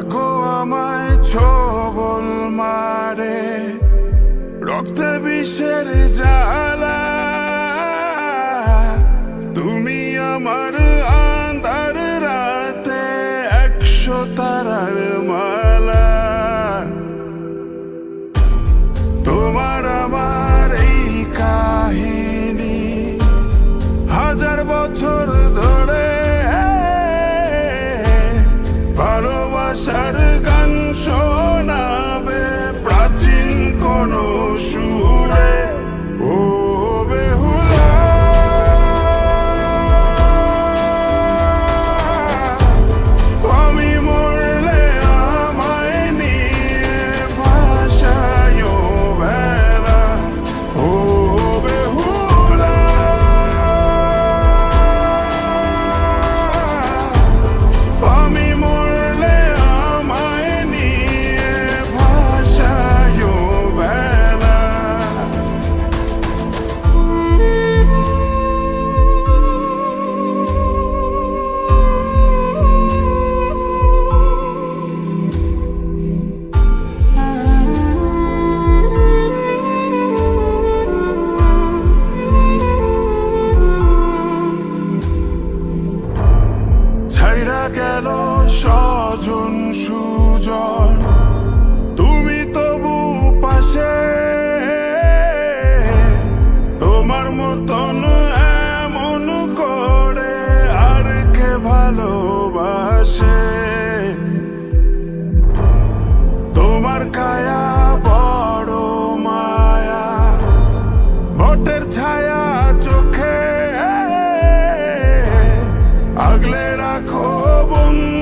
রাখো আমায় ছবল মারে। রক্তে বিষের যা গেল স্বজন সুজন। তুমি তবু পাশে। তোমার মতন এমন করে আর কে ভালোবাসে? তোমার কায়া বড় মায়া, বটের ছায়া Aman